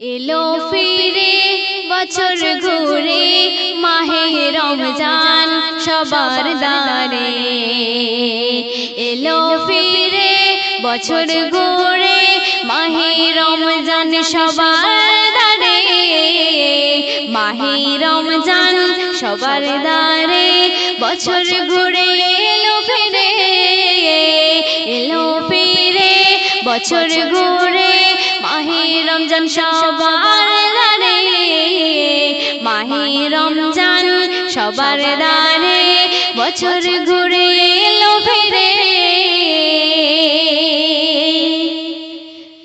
এলো ফিরে, বছর ঘুরে, মাহে রমজান, সবার দারে এলো ফিরে, বছর ঘুরে, মাহে রমজান, সবার দারে মাহে রমজান, সবার দারে বছর ঘুরে, এলো ফিরে। এলো ফিরে, বছর ঘুরে মাহে রমজান সবার দারে মাহে রমজান সবার দারে বছর ঘুরে এলো ফিরে।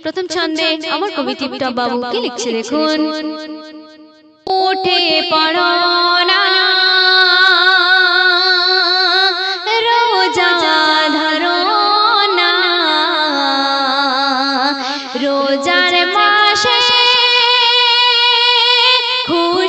প্রথম ছন্দে আমার কবি টিপটপ বাবু কি লিখছে দেখুন। উঠে পড়ো না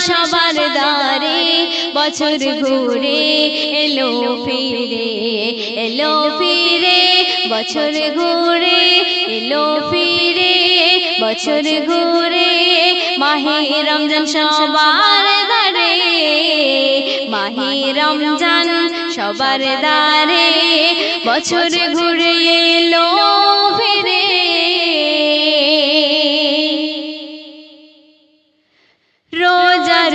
সবার দারে বছর ঘুরে এলো ফিরে এলো ফিরে, বছর ঘুরে, এলো ফিরে, বছর ঘুরে, মাহে রমজান সবার দারে মাহে রমজান সবার দারে বছর ঘুরে এলো ফিরে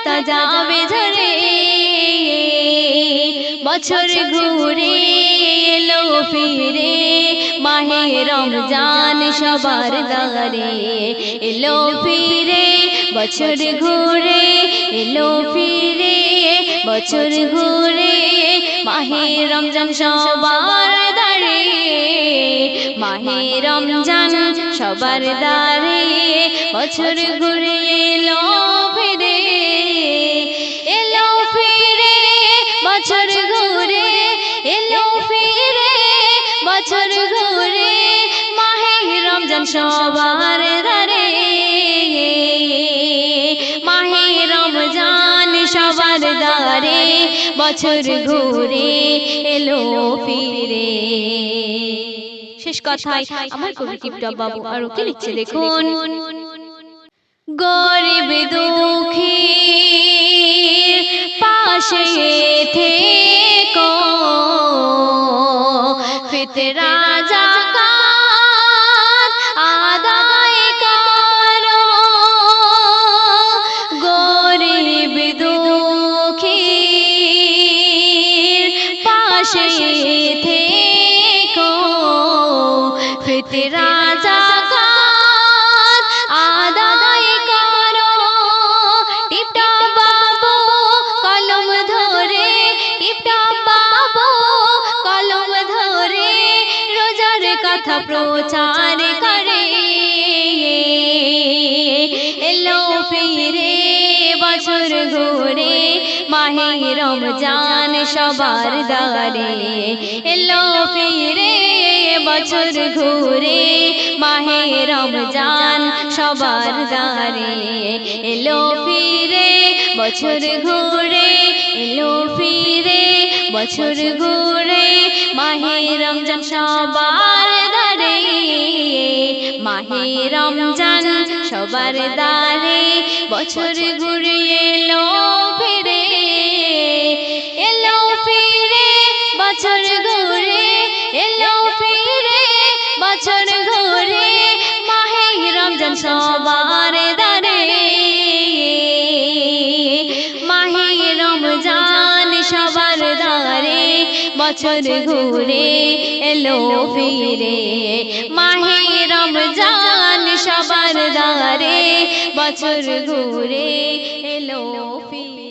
খাতা যাবে ঝরে বছর ঘুরে এলো ফিরে। মাহে রমজান সবার দারে এলো ফিরে। বছর ঘুরে এলো ফিরে। বছর ঘুরে মাহে রমজান সবার দারে মাহে রমজান সবার দারে বছর ঘুরে এলো বছর ঘুরে এলো ফিরে, বছর ঘুরে মাহে রমজান সবার দারে মাহে রমজান সবার দারে বছর ঘুরে এলো ফিরে। শেষ কথায় আমার কবি টিপটপ বাবু আরও কি লিখছে দেখুন? গরিব দুঃখী পাশে থেকো। ফিতরা কথা প্রচার করে এলো ফিরে বছর ঘুরে মাহে রমজান সবার দারে এলো ফিরে বছর ঘুরে মাহে রমজান সবার দারে এলো ফিরে বছর ঘুরে এলো ফিরে বছর ঘুরে মাহে রমজান সবার মাহে রমজান সবার দারে বছর ঘুরিয়ে লো ফিরে বছর ঘুরে এলো ফিরে। মাহে রমজান সবার দারে বছর ঘুরে এলো ফিরে।